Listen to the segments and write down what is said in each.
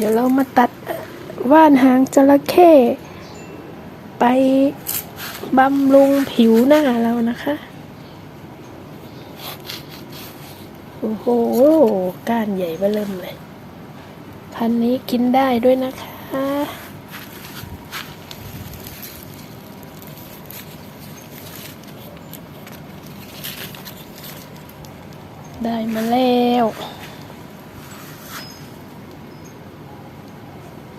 เดี๋ยวเรามาตัดว่านหางจระเข้ไปบำรุงผิวหน้าเรานะคะ โอ้โห ก้านใหญ่เบ้อเริ่มเลย พันนี้กินได้ด้วยนะคะ ได้มาแล้ว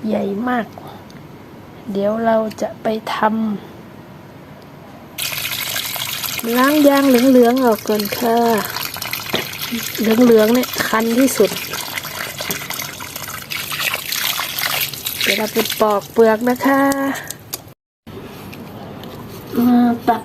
ใหญ่มาก เดี๋ยวเราจะไปทำล้างยางเหลืองๆออกก่อนค่ะ เหลืองๆเนี่ยคันที่สุด เดี๋ยวเราไปปอกเปลือกนะคะมาตัด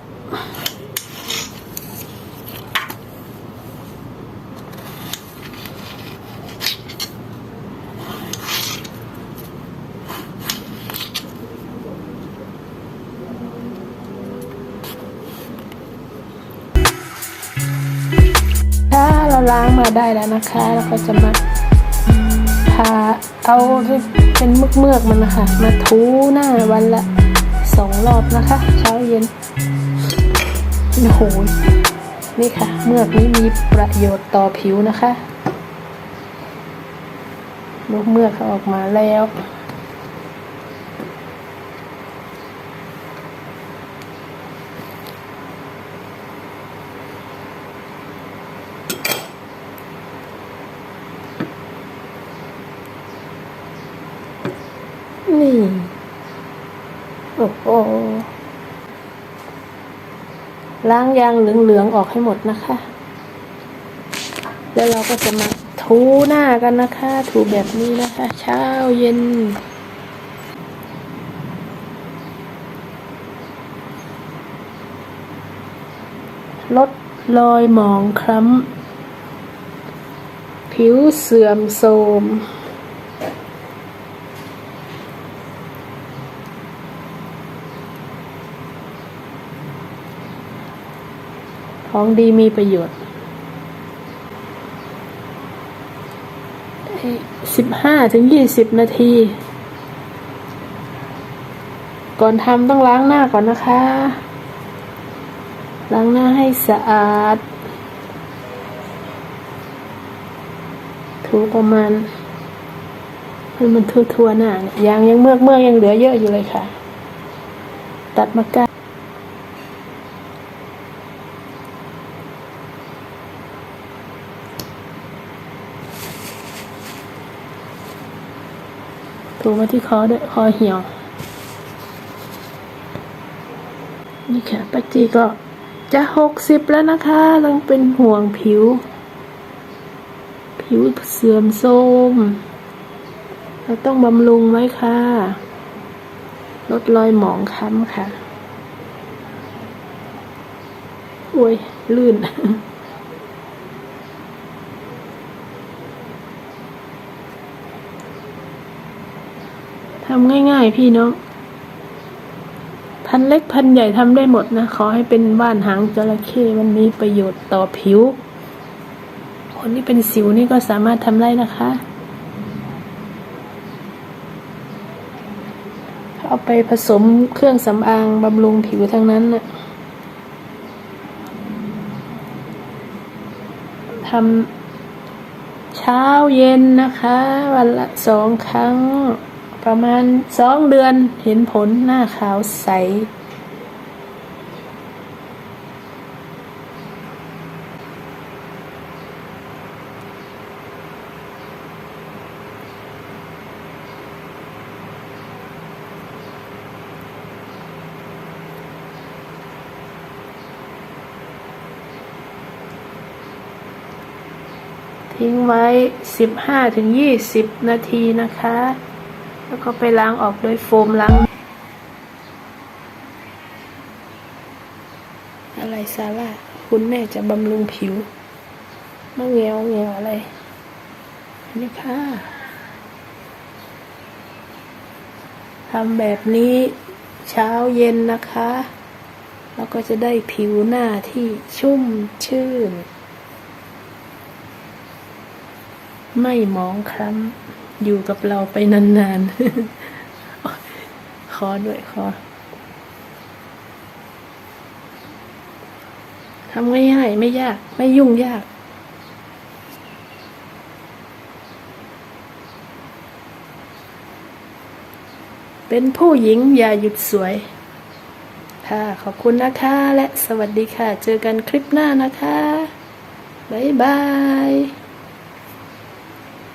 ล้างมาได้แล้วนะคะเราก็จะมาทาเอาที่เป็นเมือกเมือกๆมันนะคะ มาถูหน้าวันละสองรอบนะคะ เช้าเย็นโอ้โหนี่ค่ะ เมือกนี้มีประโยชน์ต่อผิวนะคะลูกเมือกเขาออกมาแล้ว นี่ โอ้โห ล้างยางเหลืองๆออกให้หมดนะคะ แล้วเราก็จะมาถูหน้ากันนะคะ ถูแบบนี้นะคะ เช้าเย็นลดรอยหมองคล้ำ ผิวเสื่อมโทรม ของดีมีประโยชน์สิบห้าถึงยี่สิบนาที ก่อนทำต้องล้างหน้าก่อนนะคะ ล้างหน้าให้สะอาด ถูประมาณให้มันทั่วๆหน้าเนี่ยยางยังเมือกเมือกยังเหลือเยอะอยู่เลยค่ะ ตัดมาก้า ถูมาที่คอด้วยคอเหี่ยว นี่ค่ะปัจจีก็จะหกสิบแล้วนะคะต้องเป็นห่วงผิว ผิวเสื่อมโทรมเราต้องบำรุงไว้ค่ะ ลดรอยหมองคล้ำค่ะ โอ้ย ลื่น ทำง่ายๆพี่น้อง พันเล็กพันใหญ่ทำได้หมดนะ ขอให้เป็นบ้านหางจระเข้มันมีประโยชน์ต่อผิว คนที่เป็นสิวนี่ก็สามารถทำได้นะคะ เอาไปผสมเครื่องสำอางบำรุงผิวทั้งนั้นน่ะทำเช้าเย็นนะคะ วันละสองครั้ง ประมาณสองเดือนเห็นผลหน้าขาวใส ทิ้งไว้สิบห้าถึงยี่สิบนาทีนะคะ แล้วก็ไปล้างออกด้วยโฟมล้าง อะไรซาร่าคุณแม่จะบำรุงผิวมะเงียวเงียวอะไรนี่ค่ะทำแบบนี้เช้าเย็นนะคะ แล้วก็จะได้ผิวหน้าที่ชุ่มชื่น ไม่หมองคล้ำ อยู่กับเราไปนานๆ ขอด้วยขอทำง่ายๆไม่ยาก ไม่ยุ่งยาก เป็นผู้หญิงอย่าหยุดสวย ค่ะ ขอบคุณนะคะ และสวัสดีค่ะ เจอกันคลิปหน้านะคะ บ๊ายบาย